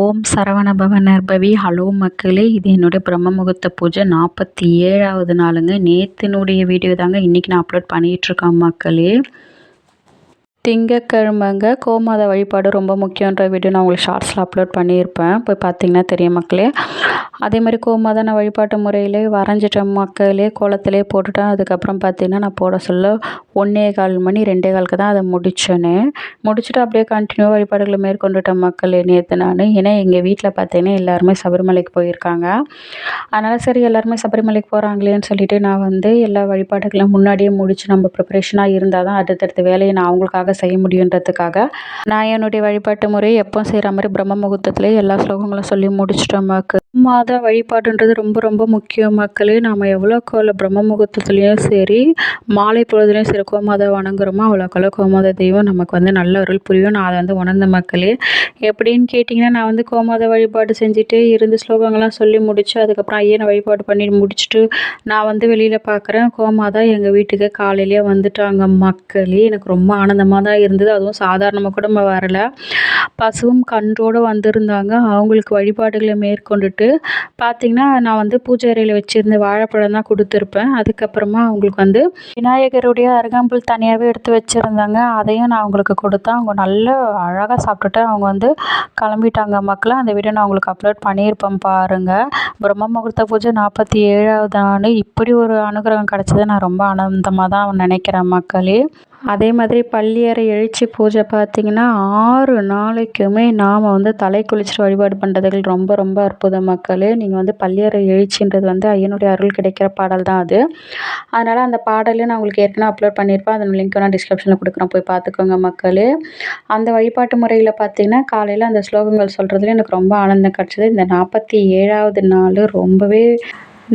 ஓம் சரவண பவ ஹலோ மக்களே இது என்னுடைய பிரம்ம முகூர்த்த பூஜை நாற்பத்தி ஏழாவது நாளுங்க. நேத்தினுடைய வீடியோ தாங்க இன்றைக்கி நான் அப்லோட் பண்ணிகிட்ருக்கேன் மக்களே. திங்கக்கிழமைங்க கோமாத வழிபாடு ரொம்ப முக்கியன்ற வீடியோ நான் உங்களுக்கு ஷார்ட்ஸில் அப்லோட் பண்ணியிருப்பேன். போய் பார்த்தீங்கன்னா தெரியும் மக்களே. அதே மாதிரி கோமாதான வழிபாட்டு முறையிலே வரைஞ்சிட்டேன் மக்களே கோலத்திலே போட்டுட்டேன் அதுக்கப்புறம் பார்த்தீங்கன்னா நான் போட சொல்ல ஒன்றே கால் மணி ரெண்டே காலுக்கு தான் அதை முடித்தேனே முடிச்சுட்டு அப்படியே கண்டினியூ வழிபாடுகளை மேற்கொண்டுட்டேன் மக்களே நேற்று நான். ஏன்னா எங்கள் வீட்டில் பார்த்தீங்கன்னா எல்லாருமே சபரிமலைக்கு போயிருக்காங்க. அதனால் சரி எல்லாருமே சபரிமலைக்கு போகிறாங்களேன்னு சொல்லிட்டு நான் வந்து எல்லா வழிபாடுகளும் முன்னாடியே முடித்து நம்ம ப்ரிப்ரேஷனாக இருந்தால் தான் அடுத்தடுத்த வேலையை நான் அவங்களுக்காக செய்ய முடியுன்றதுக்காக நான் என்னுடைய வழிபாட்டு முறை எப்போ செய்கிற மாதிரி பிரம்ம முகூர்த்தத்துலேயே எல்லா ஸ்லோகங்களும் சொல்லி முடிச்சிட்டோம் மக்கு மாத வழிபாடுன்றது ரொம்ப ரொம்ப முக்கியம் மக்களே. நாம் எவ்வளோக்கு பிரம்ம முகூர்த்தத்துலேயும் சரி மாலை பொழுதுலேயும் சரி கோமாதை வணங்குறோமோ அவ்வளோக்கெல்லாம் கோமாத தெய்வம் நமக்கு வந்து நல்ல அருள் புரியும். நான் அதை வந்து உணர்ந்த மக்களே. எப்படின்னு கேட்டிங்கன்னா நான் வந்து கோமாத வழிபாடு செஞ்சுட்டு இருந்து ஸ்லோகங்கள்லாம் சொல்லி முடிச்சு அதுக்கப்புறம் ஐயனை வழிபாடு பண்ணி முடிச்சுட்டு நான் வந்து வெளியில் பார்க்குறேன் கோமாதா எங்கள் வீட்டுக்கு காலையிலேயே வந்துட்டாங்க மக்களே. எனக்கு ரொம்ப ஆனந்தமாக தான் இருந்தது. அதுவும் சாதாரணமாக கூட வரல. பசுவும் கன்றோடு வந்திருந்தாங்க. அவங்களுக்கு வழிபாடுகளை மேற்கொண்டுட்டு பார்த்திங்கன்னா நான் வந்து பூஜை அறையில் வச்சுருந்த வாழைப்பழம் தான் கொடுத்துருப்பேன். அதுக்கப்புறமா அவங்களுக்கு வந்து விநாயகருடைய அருகாம்புல் தனியாகவே எடுத்து வச்சுருந்தாங்க. அதையும் நான் அவங்களுக்கு கொடுத்தேன். அவங்க நல்ல அழகாக சாப்பிட்டுட்டு அவங்க வந்து கிளம்பிட்டாங்க. மக்களை அந்த வீடியோ நான் உங்களுக்கு அப்லோட் பண்ணியிருப்பேன் பாருங்கள் பிரம்ம முகூர்த்த பூஜை நாற்பத்தி ஏழாவது ஆண்டு. இப்படி ஒரு அனுகிரகம் கிடச்சது நான் ரொம்ப ஆனந்தமாக தான் நினைக்கிறேன் மக்களே. அதே மாதிரி பள்ளியறை எழுச்சி பூஜை பார்த்திங்கன்னா ஆறு நாளைக்குமே நாம் வந்து தலை குளிச்சுட்டு வழிபாடு பண்ணுறதுகள் ரொம்ப ரொம்ப அற்புதம் மக்களே. நீங்கள் வந்து பள்ளியறை எழுச்சின்றது வந்து ஐயனுடைய அருள் கிடைக்கிற பாடல் தான் அது. அதனால் அந்த பாடலையும் நான் உங்களுக்கு ஏற்கனவே அப்லோட் பண்ணியிருப்பேன். அதன் லிங்க் நான் டிஸ்கிரிப்ஷனில் கொடுக்குறேன். போய் பார்த்துக்கோங்க மக்களே. அந்த வழிபாட்டு முறையில் பார்த்திங்கன்னா காலையில் அந்த ஸ்லோகங்கள் சொல்கிறதுல எனக்கு ரொம்ப ஆனந்தம் கிடச்சிது. இந்த நாற்பத்தி ஏழாவது நாள் ரொம்பவே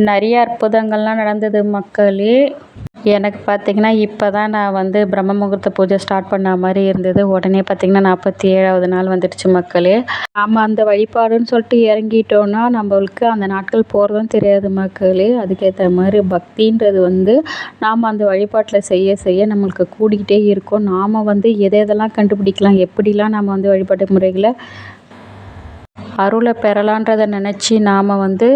நிறைய அற்புதங்கள்லாம் நடந்தது மக்களே. எனக்கு பார்த்திங்கன்னா இப்போ தான் நான் வந்து பிரம்ம முகூர்த்த பூஜை ஸ்டார்ட் பண்ண மாதிரி இருந்தது. உடனே பார்த்திங்கன்னா நாற்பத்தி ஏழாவது நாள் வந்துடுச்சு மக்களே. நம்ம அந்த வழிபாடுன்னு சொல்லிட்டு இறங்கிட்டோன்னா நம்மளுக்கு அந்த நாட்கள் போகிறதும் தெரியாது மக்களே. அதுக்கேற்ற மாதிரி பக்தின்றது வந்து நாம் அந்த வழிபாட்டில் செய்ய செய்ய நம்மளுக்கு கூடிக்கிட்டே இருக்கும். நாம் வந்து எதை எதெல்லாம் கண்டுபிடிக்கலாம் எப்படிலாம் நம்ம வந்து வழிபாட்டு முறைகளை அருளை பெறலான்றதை நினச்சி நாம் வந்து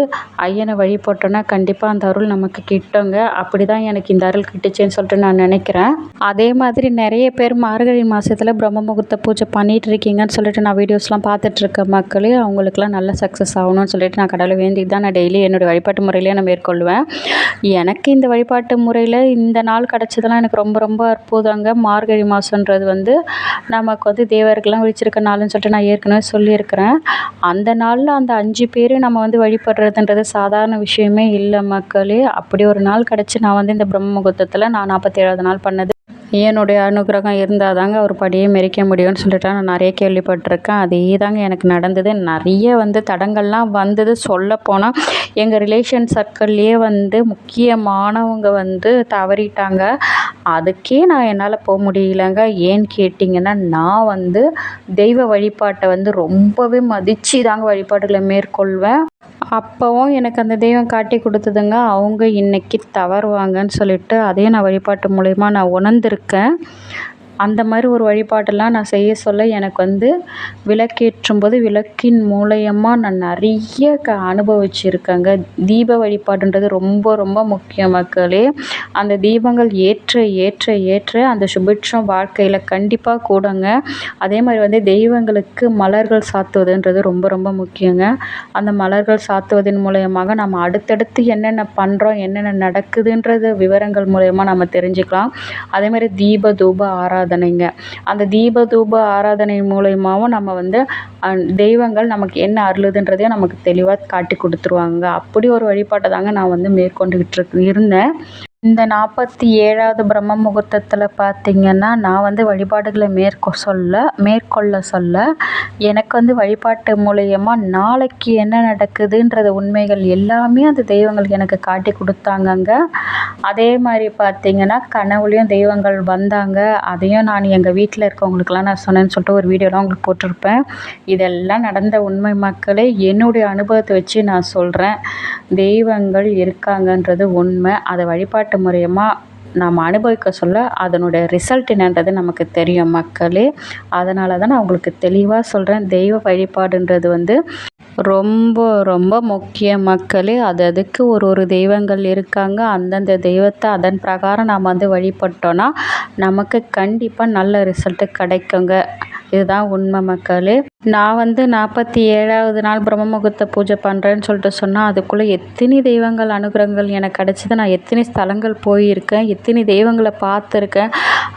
ஐயனை வழிபட்டோன்னா கண்டிப்பாக அந்த அருள் நமக்கு கிட்டுங்க. அப்படி தான் எனக்கு இந்த அருள் கிட்டுச்சுன்னு சொல்லிட்டு நான் நினைக்கிறேன். அதே மாதிரி நிறைய பேர் மார்கழி மாதத்தில் பிரம்ம முகூர்த்த பூஜை பண்ணிகிட்டு இருக்கீங்கன்னு சொல்லிட்டு நான் வீடியோஸ்லாம் பார்த்துட்ருக்க மக்களே அவங்களுக்குலாம் நல்ல சக்ஸஸ் ஆகணும்னு சொல்லிட்டு நான் கடவுளை வேண்டி தான் நான் டெய்லி என்னுடைய வழிபாட்டு முறையிலே நான் மேற்கொள்வேன். எனக்கு இந்த வழிபாட்டு முறையில் இந்த நாள் கிடச்சதெல்லாம் எனக்கு ரொம்ப ரொம்ப அற்புதங்க. மார்கழி மாதன்றது வந்து நமக்கு வந்து தேவர்கள்லாம் விழிச்சிருக்க நாளுன்னு சொல்லிட்டு நான் ஏற்கனவே சொல்லியிருக்கிறேன். அந்த நாளில் அந்த அஞ்சு பேர் நம்ம வந்து வழிபடுறதுன்றது சாதாரண விஷயமே இல்லை மக்களே. அப்படி ஒரு நாள் கிடச்சி நான் வந்து இந்த பிரம்ம முகூர்த்தத்தில் நான் நாற்பத்தேழாவது நாள் பண்ணது என்னுடைய அனுகிரகம் இருந்தால் தாங்க ஒரு படியே மெரிக்க முடியும்னு சொல்லிட்டு நான் நிறைய கேள்விப்பட்டிருக்கேன். அதே தாங்க எனக்கு நடந்தது. நிறைய வந்து தடங்கள்லாம் வந்தது. சொல்லப்போனால் எங்கள் ரிலேஷன் சர்க்கிள்லேயே வந்து முக்கியமானவங்க வந்து தவறிட்டாங்க. அதுக்கே நான் என்னால் போக முடியலங்க. ஏன்னு கேட்டிங்கன்னா நான் வந்து தெய்வ வழிபாட்டை வந்து ரொம்பவே மதித்து தாங்க வழிபாடுகளை மேற்கொள்வேன். அப்போவும் எனக்கு அந்த தெய்வம் காட்டி கொடுத்ததுங்க. அவங்க இன்றைக்கி தவறுவாங்கன்னு சொல்லிட்டு அதையும் நான் வழிபாட்டு மூலிமா நான் உணர்ந்துருக்கேன். அந்த மாதிரி ஒரு வழிபாட்டெல்லாம் நான் செய்ய சொல்ல எனக்கு வந்து விளக்கேற்றும் போது விளக்கின் மூலயமா நான் நிறைய க அனுபவிச்சிருக்கேங்க. தீப வழிபாடுன்றது ரொம்ப ரொம்ப முக்கியம் மக்களே. அந்த தீபங்கள் ஏற்ற ஏற்ற ஏற்ற அந்த சுபிட்சம் வாழ்க்கையில் கண்டிப்பாக கூடங்க. அதே மாதிரி வந்து தெய்வங்களுக்கு மலர்கள் சாத்துவதுன்றது ரொம்ப ரொம்ப முக்கியங்க. அந்த மலர்கள் சாத்துவதன் மூலயமாக நம்ம அடுத்தடுத்து என்னென்ன பண்ணுறோம் என்னென்ன நடக்குதுன்றது விவரங்கள் மூலயமா நம்ம தெரிஞ்சுக்கலாம். அதே மாதிரி தீப தூப ஆராதனை ஆராதனைங்க. அந்த தீப தூப ஆராதனை மூலயமாவும் நம்ம வந்து தெய்வங்கள் நமக்கு என்ன அருளுதுன்றதையும் நமக்கு தெளிவாக காட்டி கொடுத்துருவாங்க. அப்படி ஒரு வழிபாட்டை தாங்க நான் வந்து மேற்கொண்டுக்கிட்டு இருந்தேன். இந்த நாற்பத்தி ஏழாவது பிரம்ம முகூர்த்தத்தில் பார்த்திங்கன்னா நான் வந்து வழிபாடுகளை மேற்கொ சொல்ல மேற்கொள்ள சொல்ல எனக்கு வந்து வழிபாட்டு மூலயமா நாளைக்கு என்ன நடக்குதுன்றத உண்மைகள் எல்லாமே அந்த தெய்வங்கள் எனக்கு காட்டி கொடுத்தாங்கங்க. அதே மாதிரி பார்த்திங்கன்னா கனவுலேயும் தெய்வங்கள் வந்தாங்க. அதையும் நான் எங்கள் வீட்டில் இருக்கவங்களுக்கெல்லாம் நான் சொன்னேன்னு சொல்லிட்டு ஒரு வீடியோலாம் உங்களுக்கு போட்டிருப்பேன். இதெல்லாம் நடந்த உண்மை மக்களே என்னுடைய அனுபவத்தை வச்சு நான் சொல்கிறேன் தெய்வங்கள் இருக்காங்கன்றது உண்மை. அதை வழிபாட்டு முறையமாக நாம் அனுபவிக்க சொல்ல அதனுடைய ரிசல்ட் என்னன்றது நமக்கு தெரியும் மக்களே. அதனால தான் நான் உங்களுக்கு தெளிவாக சொல்கிறேன் தெய்வ வழிபாடுன்றது வந்து ரொம்ப ரொம்ப முக்கிய மக்களே அது அதுக்கு ஒரு ஒரு தெய்வங்கள் இருக்காங்க. அந்தந்த தெய்வத்தை அதன் பிரகாரம் நாம் வந்து வழிபட்டோன்னா நமக்கு கண்டிப்பாக நல்ல ரிசல்ட்டு கிடைக்குங்க. இதுதான் உண்மை மக்களே. நான் வந்து நாற்பத்தி ஏழாவது நாள் பிரம்ம முகூர்த்த பூஜை பண்ணுறேன்னு சொல்லிட்டு சொன்னால் அதுக்குள்ளே எத்தனை தெய்வங்கள் அனுகிரகங்கள் எனக்கு கிடச்சிது. நான் எத்தனை ஸ்தலங்கள் போயிருக்கேன் எத்தனை தெய்வங்களை பார்த்துருக்கேன்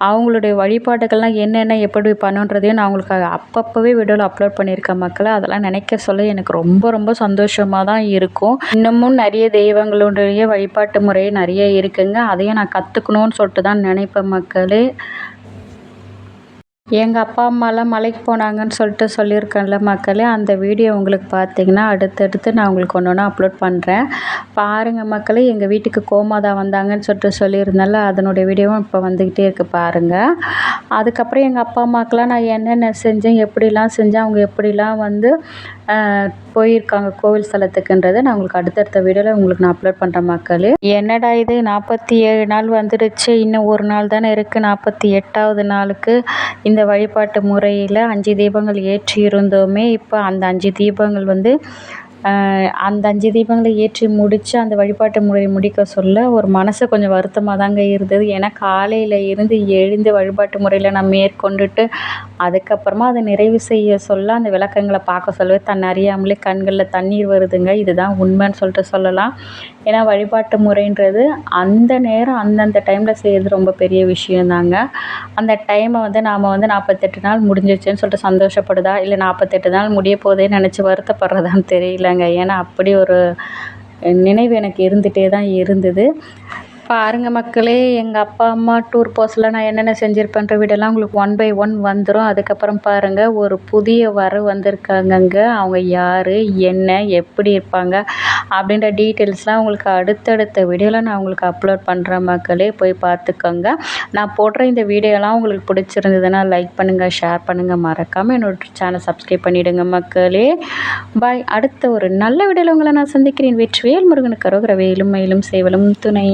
அவங்களுடைய வழிபாடுகள்லாம் என்னென்ன எப்படி பண்ணுன்றதையும் நான் அவங்களுக்கு அப்பப்போவே வீடியோவில் அப்லோட் பண்ணியிருக்கேன் மக்களை. அதெல்லாம் நினைக்க சொல்ல எனக்கு ரொம்ப ரொம்ப சந்தோஷமாக தான் இருக்கும். இன்னமும் நிறைய தெய்வங்களுடைய வழிபாட்டு முறை நிறைய இருக்குங்க. அதையும் நான் கற்றுக்கணுன்னு சொல்லிட்டு தான் நினைப்பேன் மக்களே. எங்கள் அப்பா அம்மாலாம் மலைக்கு போனாங்கன்னு சொல்லிட்டு சொல்லியிருக்கேன்ல மக்களே அந்த வீடியோ உங்களுக்கு பார்த்தீங்கன்னா அடுத்தடுத்து நான் உங்களுக்கு ஒன்று ஒன்றா அப்லோட் பண்ணுறேன் பாருங்கள் மக்களே எங்கள் வீட்டுக்கு கோமாதா வந்தாங்கன்னு சொல்லிட்டு சொல்லியிருந்தேன்ல அதனுடைய வீடியோவும் இப்போ வந்துக்கிட்டே இருக்குது பாருங்கள் அதுக்கப்புறம் எங்கள் அப்பா அம்மாக்கெலாம் நான் என்னென்ன செஞ்சேன் எப்படிலாம் செஞ்சேன் அவங்க எப்படிலாம் வந்து போயிருக்காங்க கோவில் ஸ்தலத்துக்குன்றதை. நான் உங்களுக்கு அடுத்தடுத்த வீடியோவில் உங்களுக்கு நான் அப்லோட் பண்ணுறேன் மக்களே. என்னடா இது? நாற்பத்தி ஏழு நாள் வந்துடுச்சு. இன்னும் ஒரு நாள் தானே இருக்குது நாற்பத்தி எட்டாவது நாளுக்கு இந்த வழிபாட்டு முறையில் அஞ்சு தீபங்கள் ஏற்றி இருந்தோமே இப்போ அந்த அஞ்சு தீபங்கள் வந்து அந்த அஞ்சு தீபங்களை ஏற்றி முடித்து அந்த வழிபாட்டு முறையை முடிக்க சொல்ல ஒரு மனசு கொஞ்சம் வருத்தமாக தாங்க இருந்தது. ஏன்னா காலையில் இருந்து எழுந்து வழிபாட்டு முறையில் நான் மேற்கொண்டுட்டு அதுக்கப்புறமா அதை நிறைவு செய்ய சொல்ல அந்த விளக்கங்களை பார்க்க சொல்லவே தன்னை அறியாமலே கண்களில் தண்ணீர் வருதுங்க. இதுதான் உண்மைன்னு சொல்லிட்டு சொல்லலாம். ஏன்னா வழிபாட்டு முறைன்றது அந்த நேரம் அந்தந்த டைமில் செய்கிறது ரொம்ப பெரிய விஷயந்தாங்க. அந்த டைமை வந்து நாம் வந்து நாற்பத்தெட்டு நாள் முடிஞ்சிருச்சுன்னு சொல்லிட்டு சந்தோஷப்படுதா? இல்லை நாற்பத்தெட்டு நாள் முடிய போதே நினச்சி வருத்தப்படுறதான்னு நினைக்கிறேங்க ஏன்னா அப்படி ஒரு நினைவு எனக்கு இருந்துகிட்டே தான் இருந்தது. பாருங்கள் மக்களே எங்கள் அப்பா அம்மா டூர் போஸில் நான் என்னென்ன செஞ்சுருப்பேன்ற வீடெல்லாம் உங்களுக்கு ஒன் பை ஒன் வந்துடும் அதுக்கப்புறம் பாருங்கள் ஒரு புதிய வர வந்திருக்காங்கங்க. அவங்க யார் என்ன எப்படி இருப்பாங்க அப்படின்ற டீட்டெயில்ஸ்லாம் உங்களுக்கு அடுத்தடுத்த வீடியோவில் நான் உங்களுக்கு அப்லோட் பண்ணுறேன் மக்களே. போய் பார்த்துக்கோங்க. நான் போடுற இந்த வீடியோலாம் உங்களுக்கு பிடிச்சிருந்ததுன்னா லைக் பண்ணுங்கள் ஷேர் பண்ணுங்கள் மறக்காமல் என்னோட சேனல் சப்ஸ்கிரைப் பண்ணிவிடுங்க மக்களே. பாய் அடுத்த ஒரு நல்ல வீடியோவில் உங்களை நான் சந்திக்கிறேன். வெற்றிவேல் முருகனுக்கு அரோகிற வேலும் மயிலும் சேவலும் துணை.